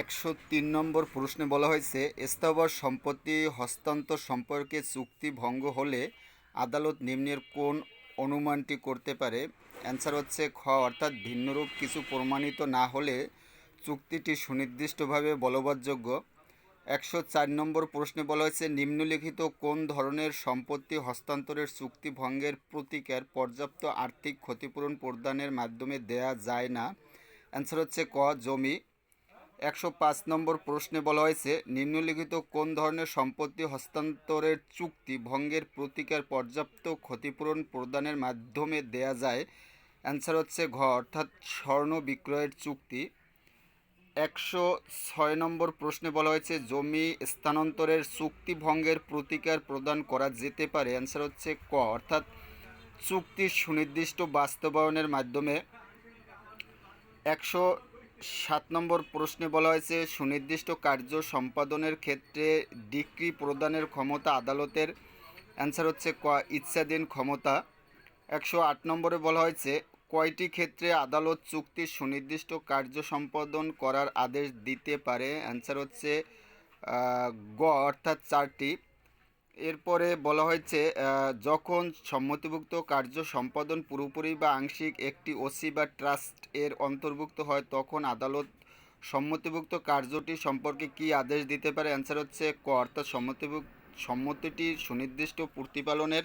একশো তিন নম্বর প্রশ্নে বলা হয়েছে, স্থাবর সম্পত্তি হস্তান্তর সম্পর্কে চুক্তি ভঙ্গ হলে আদালত নিম্নের কোন অনুমানটি করতে পারে? অ্যান্সার হচ্ছে খ, অর্থাৎ ভিন্নরূপ কিছু প্রমাণিত না হলে চুক্তিটি সুনির্দিষ্টভাবে বলবৎযোগ্য। একশো চার নম্বর প্রশ্নে বলা হয়েছে, নিম্নলিখিত কোন ধরনের সম্পত্তি হস্তান্তরের চুক্তি ভঙ্গের প্রতিকার পর্যাপ্ত আর্থিক ক্ষতিপূরণ প্রদানের মাধ্যমে দেয়া যায় না? অ্যান্সার হচ্ছে ক, জমি একশো পাঁচ নম্বর প্রশ্নে বলা হয়েছে, নিম্নলিখিত কোন ধরনের সম্পত্তি হস্তান্তরের চুক্তি ভঙ্গের প্রতিকার পর্যাপ্ত ক্ষতিপূরণ প্রদানের মাধ্যমে দেয়া যায়? অ্যান্সার হচ্ছে ঘ, অর্থাৎ স্বর্ণ বিক্রয়ের চুক্তি। একশো ছয় নম্বর প্রশ্নে বলা হয়েছে, জমি স্থানান্তরের চুক্তি ভঙ্গের প্রতিকার প্রদান করা যেতে পারে। অ্যান্সার হচ্ছে ক, অর্থাৎ চুক্তির সুনির্দিষ্ট বাস্তবায়নের মাধ্যমে। একশো সাত নম্বর প্রশ্নে বলা হয়েছে, সুনির্দিষ্ট কার্য সম্পাদনের ক্ষেত্রে ডিক্রি প্রদানের ক্ষমতা আদালতের। অ্যান্সার হচ্ছে, ক, ইচ্ছাধীন ক্ষমতা। একশো আট নম্বরে বলা হয়েছে, কয়টি ক্ষেত্রে আদালত চুক্তির সুনির্দিষ্ট কার্য সম্পাদন করার আদেশ দিতে পারে? অ্যান্সার হচ্ছে গ, অর্থাৎ চারটি। এরপরে বলা হয়েছে যখন সম্মতিভুক্ত কার্য সম্পাদন পুরোপুরি বা আংশিক একটি ওসি বা ট্রাস্ট এর অন্তর্ভুক্ত হয়, তখন আদালত সম্মতিভুক্ত কার্যটি সম্পর্কে কি আদেশ দিতে পারে? অ্যান্সার হচ্ছে ক, অর্থাৎ সম্মতিভুক্ত, সম্মতিটি সুনির্দিষ্ট প্রতিপালনের